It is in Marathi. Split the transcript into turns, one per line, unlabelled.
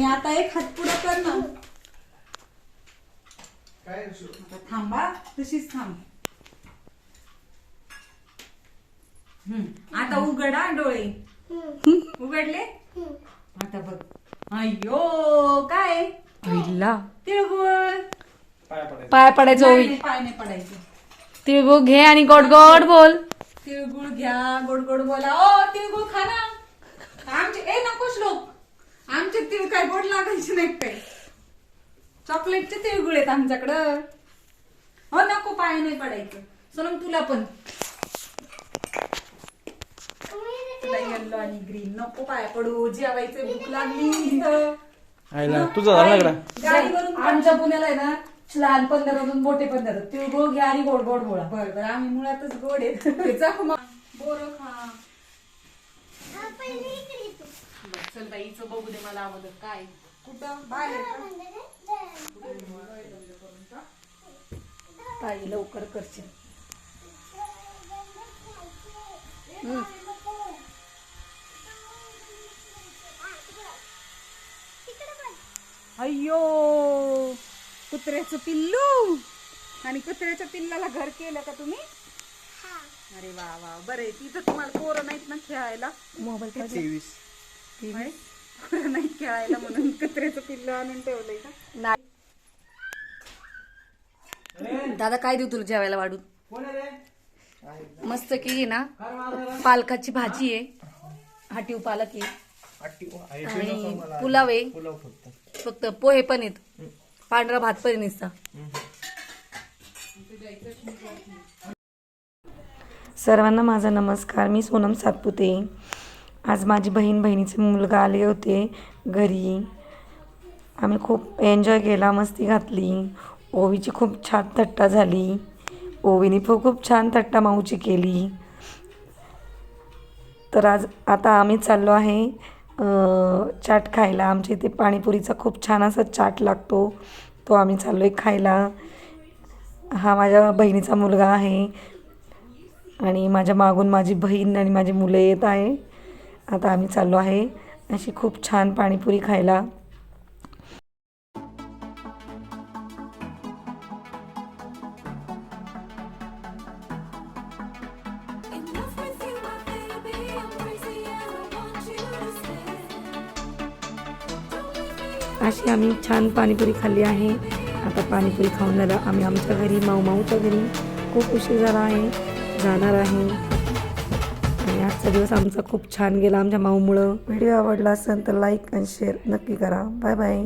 आणि आता एक हात पुढं कर ना.
काय
आता थांबा तशीच थांब. हम्म, आता उघडा डोळे. उघडले? आता बघ. अय्यो काय?
आईला.
तिळगुळ.
पाय पडायचं.
पाय पडायचं
नाही, पाय नाही पडायचं.
तिळगुळ घे आणि गोड गोड बोल.
तिळगुळ घ्या गोड गोड बोला. ओ तिळगुळ खा ना आमचे ए नको श्लोक आमचे तिळ काय गोड काय चॉकलेटचे तिळगुळ आहेत आमच्याकडं. हो नको पाय नाही पडायचं. सोनम तुला पण. तुला येल्लो आणि ग्रीन नको पाय पडू. जेवायचं भूक लागली इथं.
आईला तुझं झालं इकडं
गाडीवरून
आमच्या पुण्याला आहे ना लहान देतात मोठे पण देतात तिळगुळ घ्या आणि गोड गोड बोला
बरं बरं आम्ही मुळातच गोड आहेत. जा मग. बोरं खा चल बाई हिचं बघू दे मला अगोदर. काय कुठं? बाहेर का?
ताई लवकर करशील.
अय्यो कुत्र्याचं पिल्लू. आणि कुत्र्याच्या पिल्लाला घर केलं का तुम्ही? अरे वा वा. बरं आहे तिथं तुम्हाला पोरं नाहीत ना खेळायला?
मोबाईल
तेवीस.
होय? नाहीत खेळायला म्हणून पिल्लू आणून ठेवलंय का?
नाही. दादा काय देऊ तुला जेवायला वाढून? मस्त की ना. पालकाची भाजी आहे. हाटीव पालक आहे. आणि पुलाव आहे.
पुलाव फक्त.
फक्त पोहे पण आहेत. पांढरा भात पण आहे नुसता. सर्वांना माझा नमस्कार. मी सोनम सातपुते. आज माझी बहीण बहिणीचे मुलगा आले होते घरी. आम्ही खूप एन्जॉय केला मस्ती घातली. ओवीची खूप छान थट्टा झाली. ओवीने खूप छान थट्टा माऊची केली. तर आज आता आम्ही चाललो आहे चाट खायला. आमच्या इथे पाणीपुरीचा खूप छान असा चाट लागतो. तो आम्ही चाललो आहे खायला. हा माझ्या बहिणीचा मुलगा आहे. आणि माझ्या मागून माझी बहीण आणि माझी मुलं येत आहे. आता आम्ही चाललो आहे. अशी खूप छान पाणीपुरी खायला. अशी आम्ही छान पाणीपुरी खाल्ली आहे. आता पाणीपुरी खाऊन झाला आम्ही आमच्या घरी माऊ माऊच्या घरी. खूप उशीर झाला आहे. जाणार आहे. आणि आजचा दिवस आमचा खूप छान गेला आमच्या माऊमुळं. व्हिडिओ आवडला असेल तर लाईक आणि शेअर नक्की करा. Bye bye